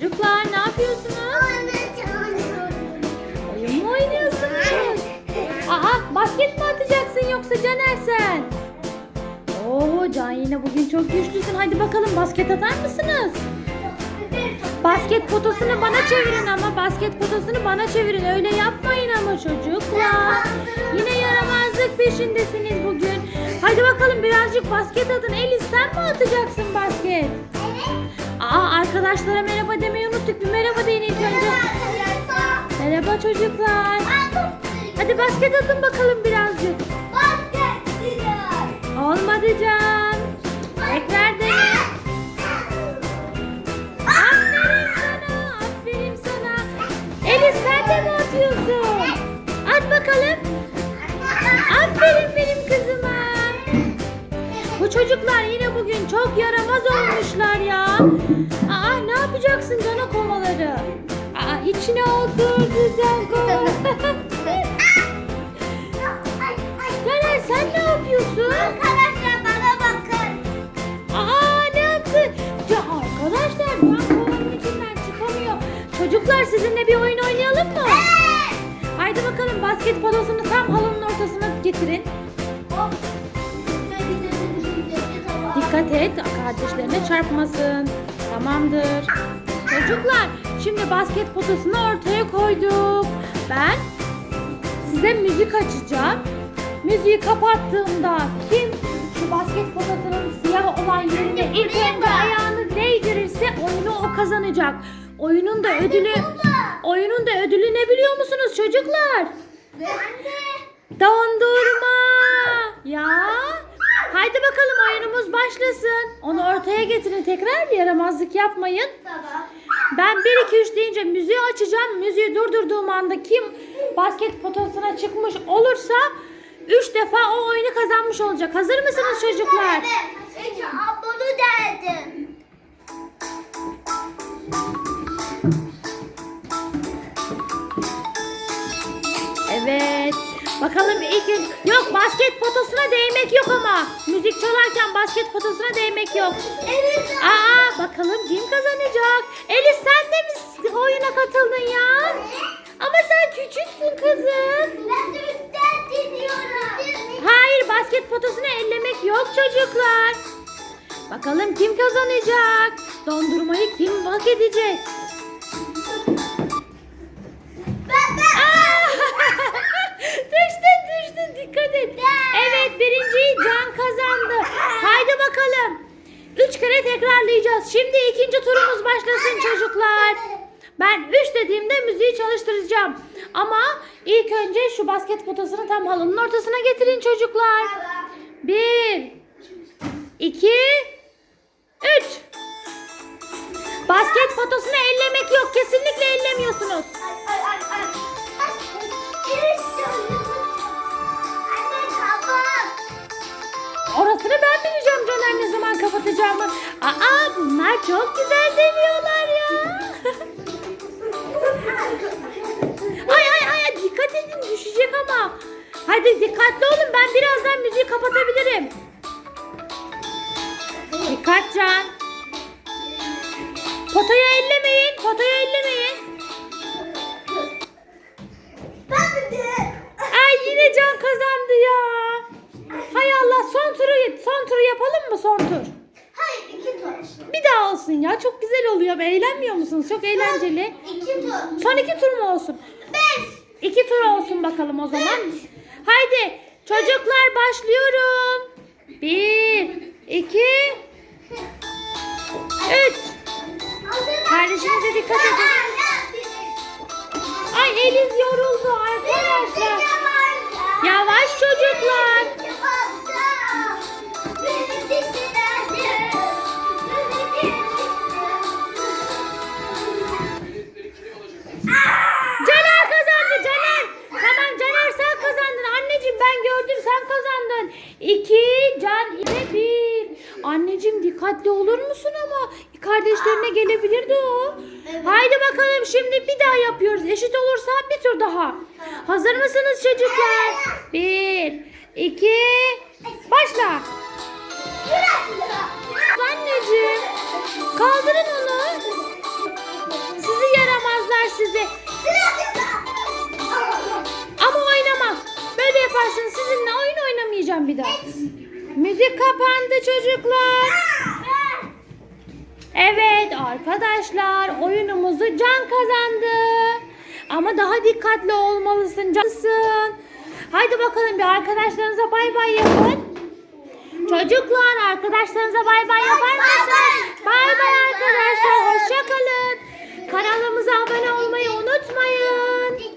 Çocuklar ne yapıyorsunuz? Oyun mu oynuyorsunuz? Aa basket mi atacaksın yoksa Caner sen? Oo Can yine bugün çok güçlüsün. Hadi bakalım basket atar mısınız? Basket potosunu bana çevirin ama basket potosunu bana çevirin. Öyle yapmayın ama çocuklar. Yine yaramazlık peşindesiniz bugün. Hadi bakalım birazcık basket atın. Elis sen mi atacaksın basket? Aa arkadaşlara merhaba demeyi unuttuk. Bir merhaba deyin ilk önce. Merhaba çocuklar. Hadi basket atın bakalım birazcık. Olmadı Can. Tekrar dene. Aferin sana. Aferin sana. Elis sen de mi atıyorsun? At bakalım. Aferin benim kızıma. Bu çocuklar yine bugün çok yaramaz olmuşlar ya. Can kovanın içinden çıkamıyor. Çocuklar sizinle bir oyun oynayalım mı? Haydi bakalım basket potosunu tam halının ortasına getirin. Hop. Dikkat et kardeşlerine çarpmasın. Tamamdır. Çocuklar şimdi basket potosunu ortaya koyduk. Ben size müzik açacağım. Müziği kapattığımda kim şu basket potasının siyah olan yerine ilk önce ayağını değdirirse oyunu o kazanacak. Oyunun da ödülü oyunun da ödülü ne biliyor musunuz çocuklar? Dondurma. Ya. Haydi bakalım oyunumuz başlasın. Onu ortaya getirin. Tekrar yaramazlık yapmayın. Ben 1 2 3 deyince müziği açacağım. Müziği durdurduğum anda kim basket potasına çıkmış olursa 3 defa o oyunu kazanmış olacak. Hazır mısınız çocuklar? Hiç bunu derdim. Evet. Bakalım ilk yok basket potasına değmek yok ama. Müzik çalarken basket potasına değmek yok. Evet. Aa bakalım kim kazanacak? Elis sen de mi oyuna katıldın ya? Ama sen küçüksün kızım. Ben de üstten dinliyorum. Hayır basket potasını ellemek yok çocuklar. Bakalım kim kazanacak? Dondurmayı kim hak edecek? Düştün düştün dikkat et. Evet birinciyi Can kazandı. Haydi bakalım. Üç kere tekrarlayacağız. Şimdi ikinci turumuz başlasın çocuklar. Ben üç dediğimde müziği çalıştıracağım. Ama ilk önce şu basket potasını tam halının ortasına getirin çocuklar. Bir, iki, üç. Basket potosunu ellemek yok. Kesinlikle ellemiyorsunuz. Orasını ben bileceğim Caner ne zaman kapatacağımı. Aa bunlar çok güzel deniyorlar Hadi dikkatli olun ben birazdan müziği kapatabilirim. Dikkat Can. Potayı ellemeyin, potayı ellemeyin. Ben de. Ay yine Can kazandı ya. Hay Allah son turu son turu yapalım mı son tur? Hayır iki tur. Bir daha olsun ya. Çok güzel oluyor. Eğlenmiyor musunuz? Çok eğlenceli. İki tur. Son iki tur mu olsun? Beş. İki tur olsun bakalım o zaman. Haydi çocuklar başlıyorum. Bir, iki, dikkatli olur musun ama kardeşlerine gelebilirdi o. Evet. Haydi bakalım şimdi bir daha yapıyoruz. Eşit olursa bir tur daha. Hazır mısınız çocuklar? Bir, iki, başla. Anneciğim kaldırın onu. size. Ama oynamam. Böyle yaparsanız sizinle oyun oynamayacağım bir daha. Müzik kapandı çocuklar. Evet arkadaşlar oyunumuzu Can kazandı. Ama daha dikkatli olmalısın Cansın. Haydi bakalım bir arkadaşlarınıza bay bay yapın. Çocuklar arkadaşlarınıza bay bay yapar mısınız? Bay bay arkadaşlar. Hoşça kalın. Kanalımıza abone olmayı unutmayın.